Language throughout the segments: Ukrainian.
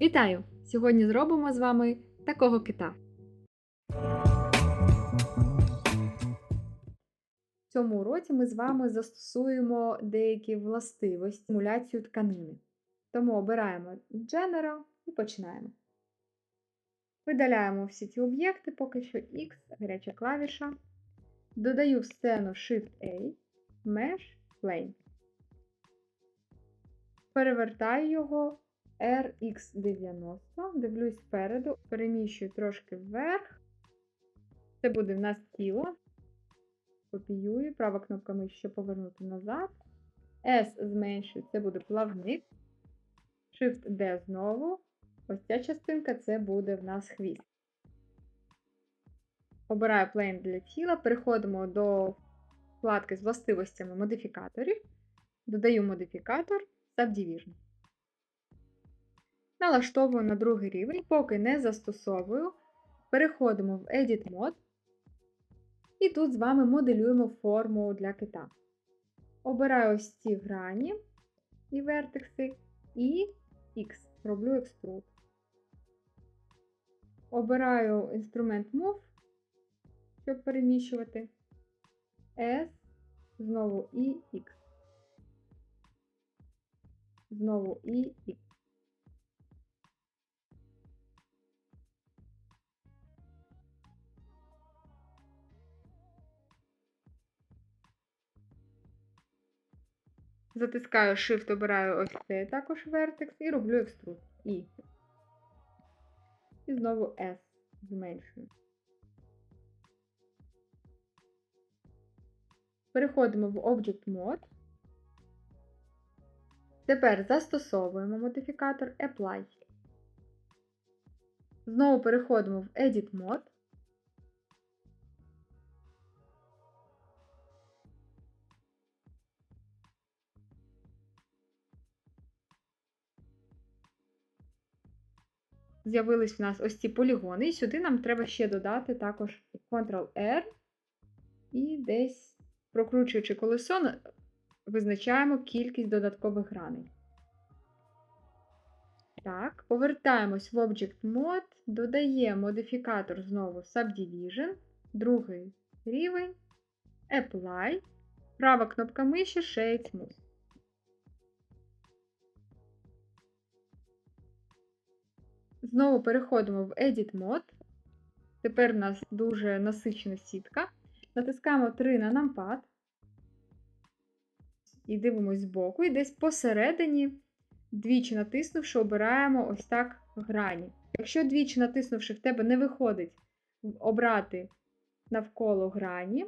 Вітаю! Сьогодні зробимо з вами такого кита. В цьому уроці ми з вами застосуємо деякі властивості симуляцію тканини. Тому обираємо General і починаємо. Видаляємо всі ці об'єкти, поки що X, гаряча клавіша. Додаю в сцену Shift-A, Mesh, Plane. Перевертаю його RX90, дивлюсь спереду, переміщую трошки вверх. Це буде в нас тіло. Копіюю, права кнопка миші, повернути назад. S зменшую, це буде плавник. Shift D знову. Ось ця частинка це буде в нас хвіст. Обираю Plane для тіла, переходимо до вкладки з властивостями модифікаторів. Додаю модифікатор Subdivision. Налаштовую на другий рівень, поки не застосовую. Переходимо в Edit Mode. І тут з вами моделюємо форму для кита. Обираю ось ці грані і вертекси, і X. Роблю Extrude. Обираю інструмент Move, щоб переміщувати. S, знову і X. Знову і X. Затискаю Shift, обираю ось цей також вертекс і роблю екструд. І. І знову S зменшую. Переходимо в Object Mode. Тепер застосовуємо модифікатор Apply. Знову переходимо в Edit Mode. З'явились в нас ось ці полігони, і сюди нам треба ще додати також Ctrl-R і десь, прокручуючи колесо, визначаємо кількість додаткових граней. Так, повертаємось в Object Mode, додаємо модифікатор знову Subdivision, другий рівень, Apply, права кнопка миші Shade Smooth. Знову переходимо в Edit Mode. Тепер у нас дуже насичена сітка. Натискаємо 3 на numpad. І дивимось збоку. І десь посередині, двічі натиснувши, обираємо ось так грані. Якщо двічі натиснувши, в тебе не виходить обрати навколо грані,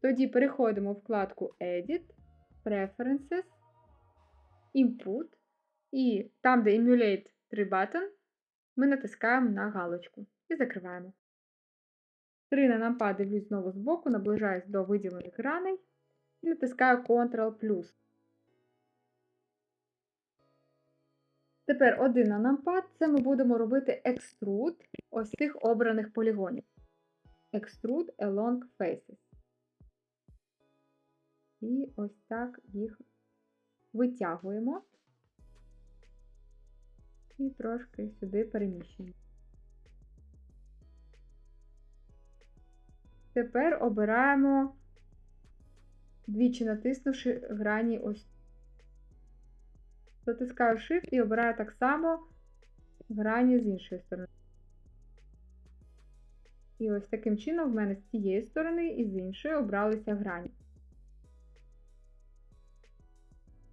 тоді переходимо в вкладку Edit, Preferences, Input. І там, де Emulate 3 button, ми натискаємо на галочку і закриваємо. Три на нампад дивлюсь знову збоку, наближаюсь до виділених граней і натискаю Ctrl+. Тепер один на це ми будемо робити екструд ось цих обраних полігонів. Extrude along faces. І ось так їх витягуємо і трошки сюди переміщуємо. Тепер обираємо, двічі натиснувши грані ось. Затискаю Shift і обираю так само грані з іншої сторони. І ось таким чином в мене з цієї сторони і з іншої обралися грані.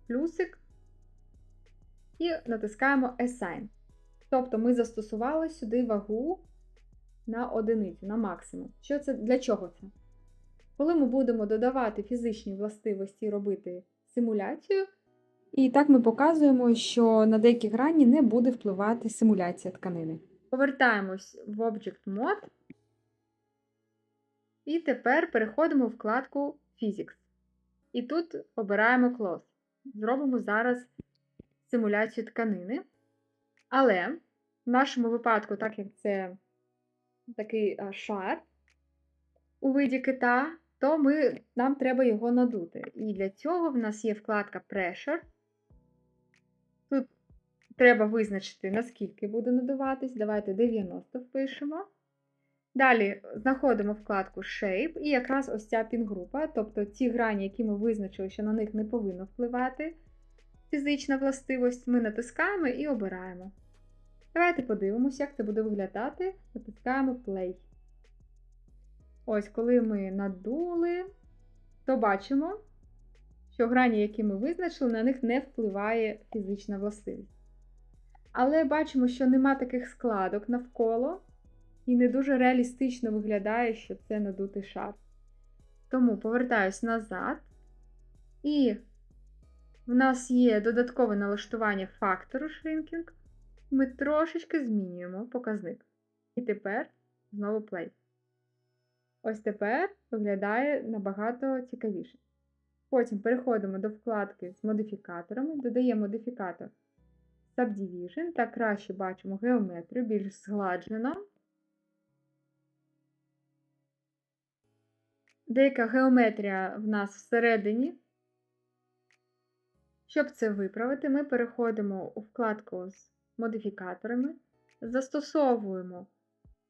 Плюсик і натискаємо Assign. Тобто ми застосували сюди вагу на одиницю, на максимум. Що це, Для чого це? Коли ми будемо додавати фізичні властивості робити симуляцію, і так ми показуємо, що на деякі грані не буде впливати симуляція тканини. Повертаємось в Object Mode. І тепер переходимо в вкладку Physics. І тут обираємо Close. Зробимо зараз симуляцію тканини. Але в нашому випадку, так як це такий а, шар у виді кита, то ми, нам треба його надути. І для цього в нас є вкладка Pressure. Тут треба визначити, наскільки буде надуватись. Давайте 90 впишемо. Далі знаходимо вкладку Shape і якраз ось ця пінгрупа, тобто ті грані, які ми визначили, що на них не повинно впливати фізична властивість, ми натискаємо і обираємо. Давайте подивимося, як це буде виглядати. Натискаємо Play. Ось, коли ми надули, то бачимо, що грані, які ми визначили, на них не впливає фізична властивість. Але бачимо, що нема таких складок навколо, і не дуже реалістично виглядає, що це надутий шар. Тому повертаюсь назад. І в нас є додаткове налаштування фактору Shrinking. Ми трошечки змінюємо показник. І тепер знову play. Ось тепер виглядає набагато цікавіше. Потім переходимо до вкладки з модифікаторами, додаємо модифікатор Subdivision, так краще бачимо геометрію, більш згладжено. Деяка геометрія в нас всередині. Щоб це виправити, ми переходимо у вкладку з модифікаторами, застосовуємо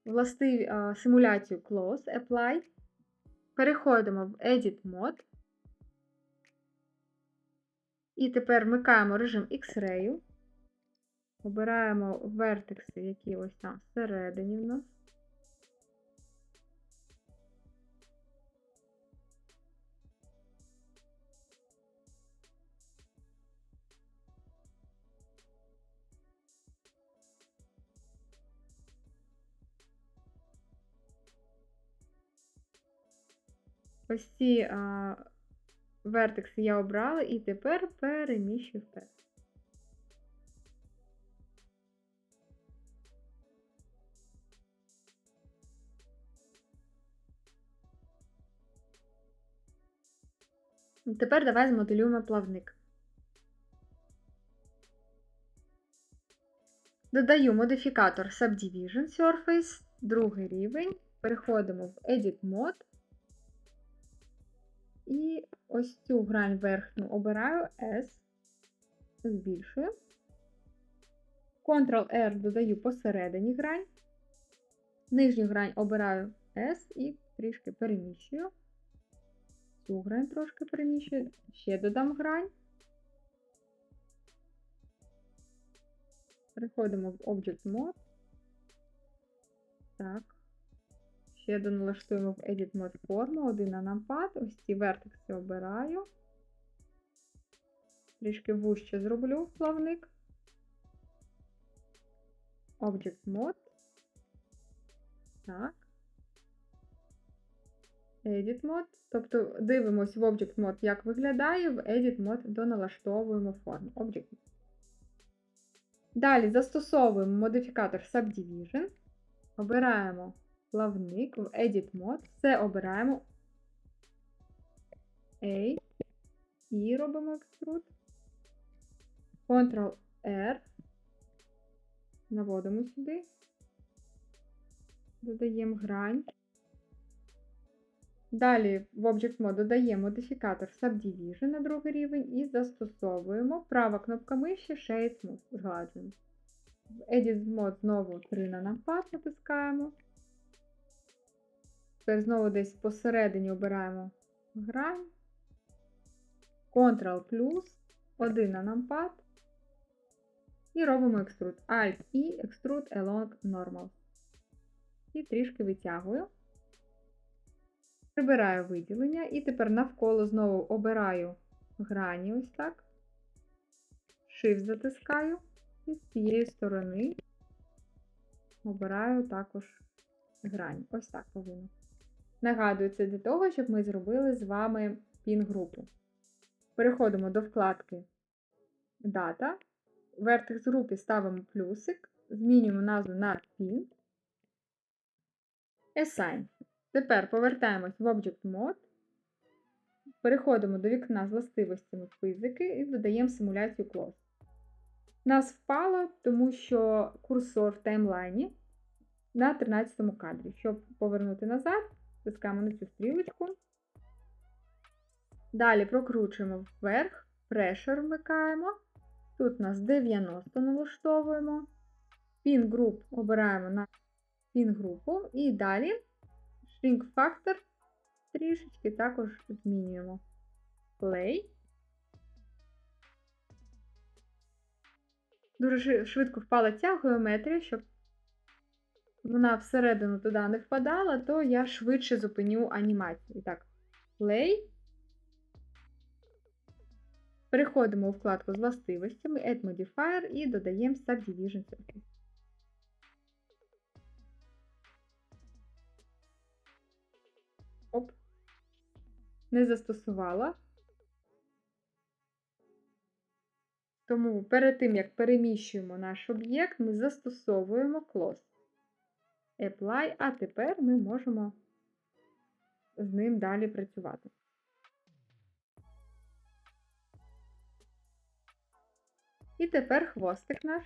властиві, а, симуляцію Close, Apply, переходимо в Edit Mode. І тепер вмикаємо режим X-Ray, обираємо вертекси, які ось там всередині в нас. Ось ці а, вертекси я обрала і тепер переміщую вперед. Тепер давай змоделюємо плавник. Додаю модифікатор Subdivision Surface, другий рівень. Переходимо в Edit Mode. І ось цю грань верхню обираю S, збільшую. Ctrl-R додаю посередині грань. Нижню грань обираю S і трішки переміщую. Цю грань трошки переміщую. Ще додам грань. Переходимо в Object Mode. Так. Ще доналаштуємо в Edit Mode форму, один на нампад. Ось ці вертекси обираю. Трішки вужче зроблю плавник. Object Mode. Так. Edit Mode. Тобто дивимось в Object Mode, як виглядає, в Edit Mode доналаштовуємо форму. Object Mode. Далі застосовуємо модифікатор Subdivision. Обираємо плавник в Edit Mode. Це обираємо A. І робимо екструд. Ctrl-R. Наводимо сюди. Додаємо грань. Далі в Object Mode додаємо модифікатор Subdivision на другий рівень і застосовуємо права кнопка миші Shade Smooth. Згладжуємо. В Edit Mode знову 3 на нампад натискаємо. Тепер знову десь посередині обираємо грань. Ctrl плюс, 1 на нампад. І робимо екструд. Alt і Extrude Along Normal. І трішки витягую. Прибираю виділення. І тепер навколо знову обираю грані ось так. Shift затискаю. І з цієї сторони обираю також грань. Ось так повинно. Нагадую, це для того, щоб ми зробили з вами пін-групу. Переходимо до вкладки Дата. В вертекс групі ставимо плюсик, змінюємо назву на Pin. Assign. Тепер повертаємось в Object Mode. Переходимо до вікна з властивостями фізики і додаємо симуляцію Close. Нас впало, тому що курсор в таймлайні на 13 кадрі. Щоб повернути назад, Тискаємо на цю стрілочку. Далі прокручуємо вверх, Pressure вмикаємо. Тут у нас 90 налаштовуємо. Pin Group обираємо на Pin групу. І далі Shrink Factor трішечки також змінюємо. Play. Дуже швидко впала ця геометрія, щоб вона всередину туди не впадала, то я швидше зупиню анімацію. Так, play. Переходимо у вкладку з властивостями, Add Modifier і додаємо Subdivision Surface. Оп. Не застосувала. Тому перед тим, як переміщуємо наш об'єкт, ми застосовуємо Close. Apply, а тепер ми можемо з ним далі працювати. І тепер хвостик наш.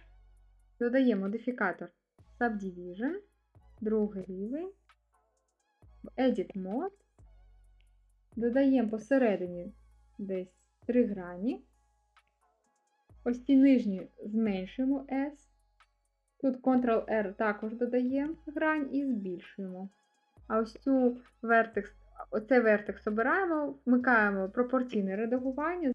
Додаємо модифікатор Subdivision, другий рівень, в Edit Mode. Додаємо посередині десь 3 грані. Ось ці нижні зменшуємо S. Тут Ctrl-R також додаємо грань і збільшуємо. А ось цю вертекс, оцей вертекс обираємо, вмикаємо пропорційне редагування.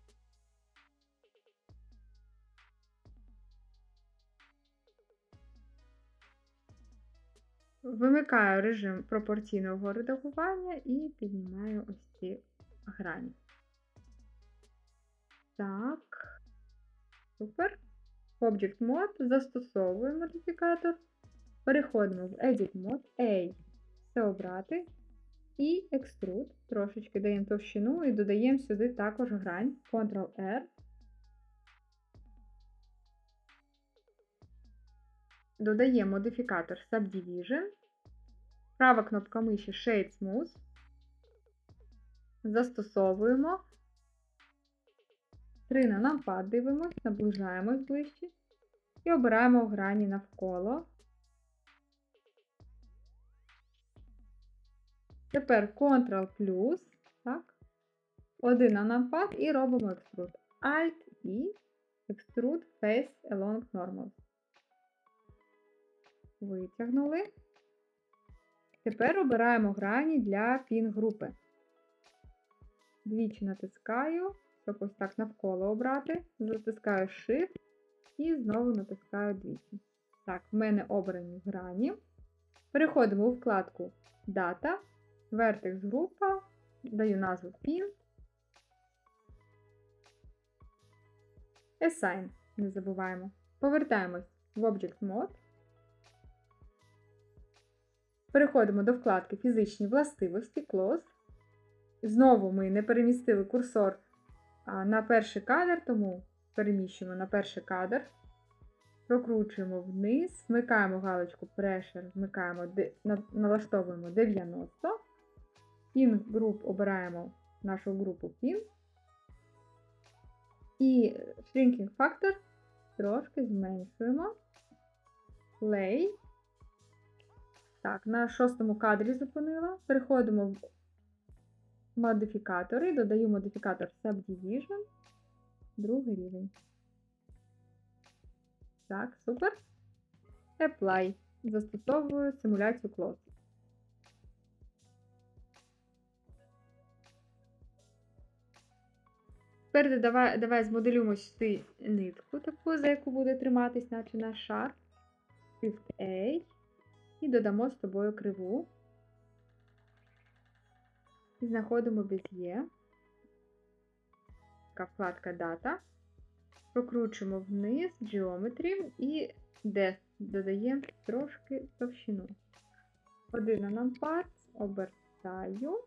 Вимикаю режим пропорційного редагування і піднімаю ось ці грані. Так. Супер. Object Mode застосовуємо модифікатор. Переходимо в Edit Mode, A, все обрати. І Extrude. Трошечки даємо товщину і додаємо сюди також грань. Ctrl-R. Додаємо модифікатор Subdivision. Права кнопка миші Shade Smooth. Застосовуємо. 3 на нампад дивимось, наближаємось ближче. І обираємо грані навколо. Тепер Ctrl плюс, так. Один на нампад і робимо Extrude. Alt і Extrude Face Along Normals. Витягнули. Тепер обираємо грані для пін-групи. Двічі натискаю, щоб ось так навколо обрати. Затискаю Shift і знову натискаю двічі. Так, в мене обрані грані. Переходимо у вкладку Data, Vertex група, даю назву Pin. Assign, не забуваємо. Повертаємось в Object Mode. Переходимо до вкладки Фізичні властивості Close. Знову ми не перемістили курсор на перший кадр, тому переміщуємо на перший кадр. Прокручуємо вниз, вмикаємо галочку Pressure, вмикаємо, налаштовуємо 90. Pin Group обираємо нашу групу Pin. І Shrinking Factor трошки зменшуємо. Play. Так, на шостому кадрі зупинила. Переходимо в модифікатори, додаю модифікатор Subdivision, другий рівень. Так, супер. Apply. Застосовую симуляцію Close. Тепер давай, давай змоделюємо сюди нитку таку, за яку буде триматись, наче наш шар. Shift A. І додамо з тобою криву. Знаходимо без'є. Така вкладка дата. Прокручуємо вниз Geometry і де додаємо трошки товщину. Один на нампад, обертаю.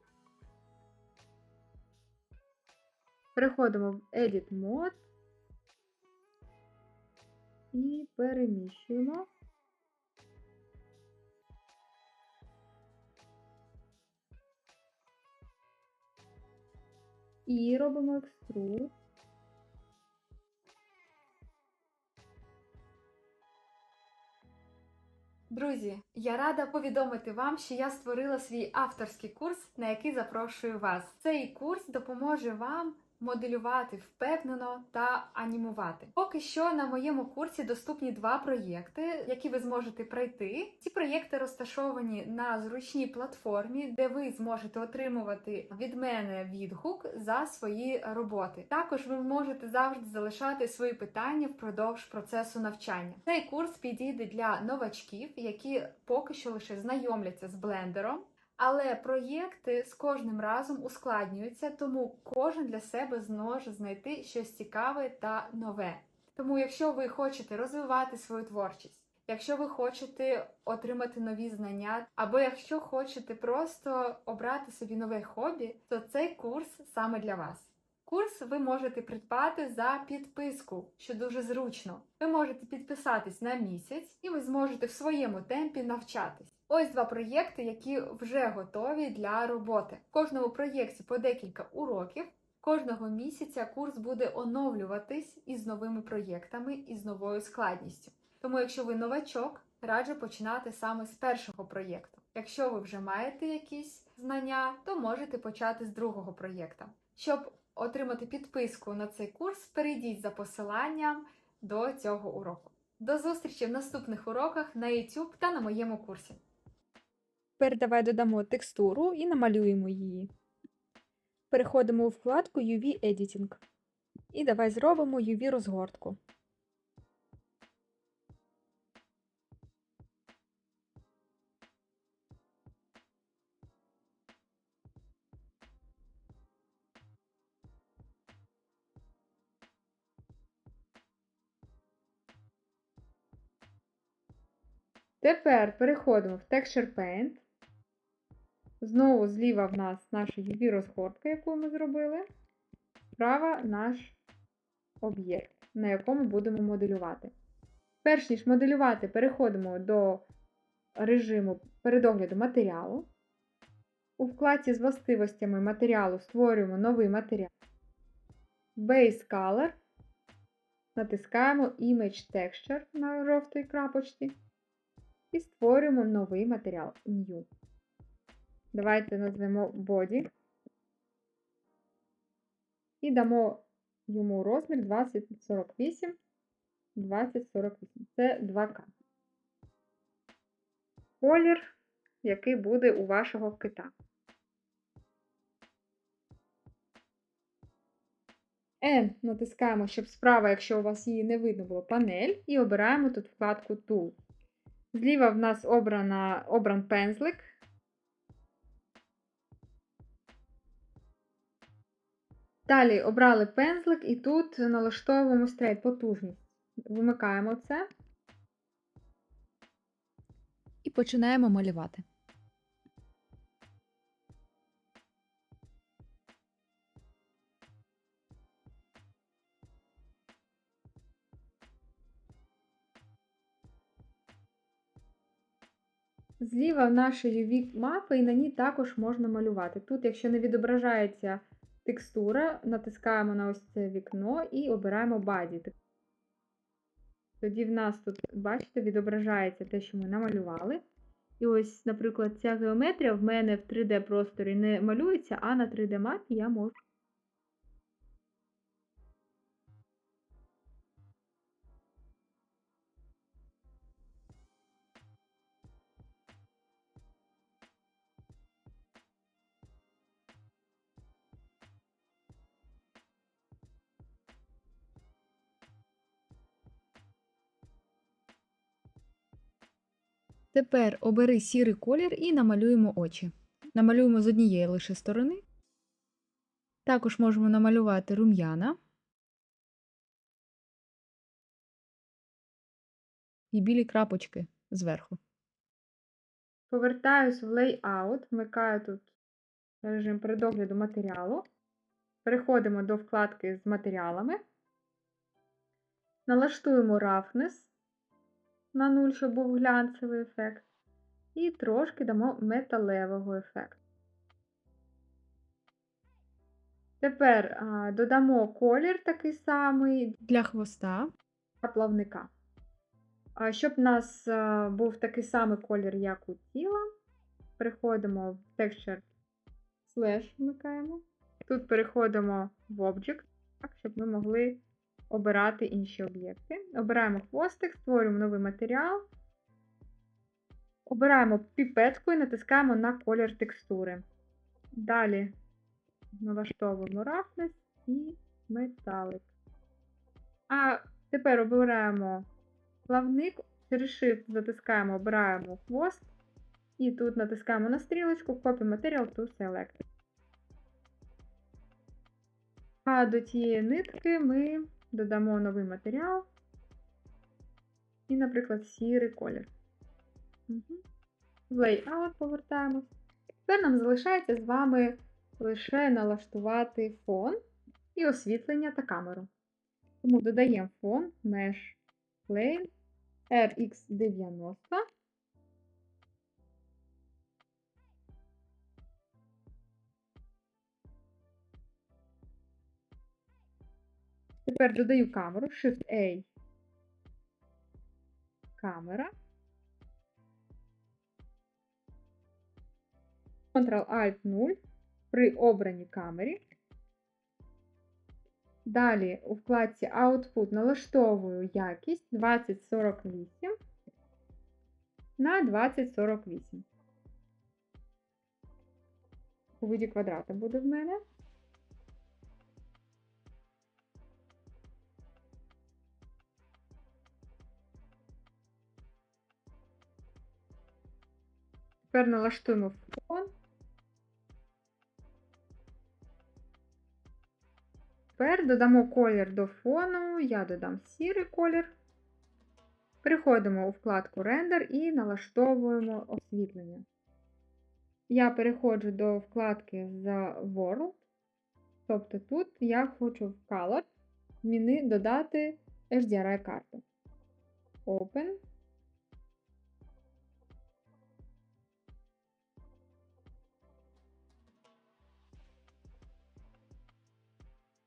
Переходимо в Edit Mode і переміщуємо. І робимо екструд. Друзі, я рада повідомити вам, що я створила свій авторський курс, на який запрошую вас. Цей курс допоможе вам моделювати впевнено та анімувати. Поки що на моєму курсі доступні два проєкти, які ви зможете пройти. Ці проєкти розташовані на зручній платформі, де ви зможете отримувати від мене відгук за свої роботи. Також ви можете завжди залишати свої питання впродовж процесу навчання. Цей курс підійде для новачків, які поки що лише знайомляться з блендером. Але проєкти з кожним разом ускладнюються, тому кожен для себе зможе знайти щось цікаве та нове. Тому, якщо ви хочете розвивати свою творчість, якщо ви хочете отримати нові знання, або якщо хочете просто обрати собі нове хобі, то цей курс саме для вас. Курс ви можете придбати за підписку, що дуже зручно. Ви можете підписатись на місяць, і ви зможете в своєму темпі навчатись. Ось два проєкти, які вже готові для роботи. В кожному проєкті по декілька уроків. Кожного місяця курс буде оновлюватись із новими проєктами і з новою складністю. Тому, якщо ви новачок, раджу починати саме з першого проєкту. Якщо ви вже маєте якісь знання, то можете почати з другого проєкта. Щоб отримати підписку на цей курс, перейдіть за посиланням до цього уроку. До зустрічі в наступних уроках на YouTube та на моєму курсі. Тепер давай додамо текстуру і намалюємо її. Переходимо у вкладку UV Editing. І давай зробимо UV розгортку. Тепер переходимо в Texture Paint. Знову зліва в нас наша UV розгортка, яку ми зробили. Справа наш об'єкт, на якому будемо моделювати. Перш ніж моделювати, переходимо до режиму передогляду матеріалу. У вкладці з властивостями матеріалу створюємо новий матеріал. Base Color. Натискаємо Image Texture на жовтій крапочці. І створюємо новий матеріал New. Давайте назвемо Body. І дамо йому розмір 2048, 2048. Це 2К. Колір, який буде у вашого кита. N натискаємо, щоб справа, якщо у вас її не видно було, панель, і обираємо тут вкладку Tool. Зліва в нас обрана, обран пензлик. Далі обрали пензлик і тут налаштовуємо стрейт потужність. Вимикаємо це І починаємо малювати. Зліва наша UV мапа, і на ній також можна малювати. Тут, якщо не відображається текстура, натискаємо на ось це вікно і обираємо баді. Тоді в нас тут, бачите, відображається те, що ми намалювали. І ось, наприклад, ця геометрія в мене в 3D-просторі не малюється, а на 3D-мапі я можу. Тепер обери сірий колір і намалюємо очі. Намалюємо з однієї лише сторони. Також можемо намалювати рум'яна і білі крапочки зверху. Повертаюсь в Layout, вмикаю тут режим передогляду матеріалу. Переходимо до вкладки з матеріалами. Налаштуємо Roughness на 0, щоб був глянцевий ефект. І трошки дамо металевого ефекту. Тепер а, додамо колір такий самий Для хвоста для плавника. А, щоб у нас а, був такий самий колір, як у тіла, переходимо в Texture Slash, вмикаємо. Тут Тут переходимо в Object, так, щоб ми могли обирати інші об'єкти. Обираємо хвостик, створюємо новий матеріал. Обираємо піпетку і натискаємо на колір текстури. Далі налаштовуємо roughness і металик. А тепер обираємо плавник, через Shift затискаємо, обираємо хвост. І тут натискаємо на стрілочку Copy Material to Select. А до тієї нитки ми додамо новий матеріал. І, наприклад, сірий колір. Угу. Layout повертаємось. Тепер нам залишається з вами лише налаштувати фон і освітлення та камеру. Тому додаємо фон Mesh Plane RX90. Тепер додаю камеру Shift-A. Камера. Ctrl-Alt-0 при обраній камері. Далі у вкладці Output налаштовую якість 2048 на 2048. У виді квадрата буде в мене. Тепер налаштуємо фон. Тепер додамо колір до фону, я додам сірий колір. Переходимо у вкладку Render і налаштовуємо освітлення. Я переходжу до вкладки The World. Тобто тут я хочу в Color зміни додати HDRI карту. Open.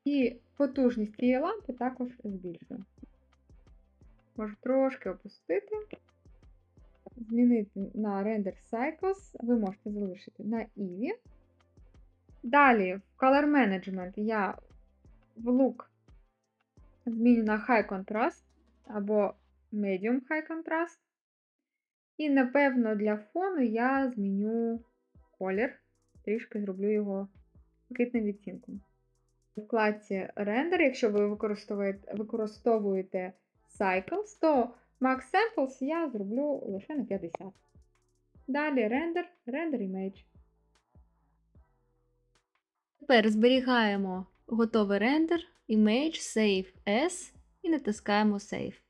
І потужність цієї лампи також збільшую. Можу трошки опустити, змінити на Render Cycles, ви можете залишити на Eevee. Далі в Color Management я в Look зміню на High Contrast або Medium High Contrast. І, напевно, для фону я зміню колір, трішки зроблю його блакитним відтінком. У вкладці Render, якщо ви використовуєте, використовуєте Cycles, то Max Samples я зроблю лише на 50. Далі Render, Render Image. Тепер зберігаємо готовий рендер, Image, Save As і натискаємо Save.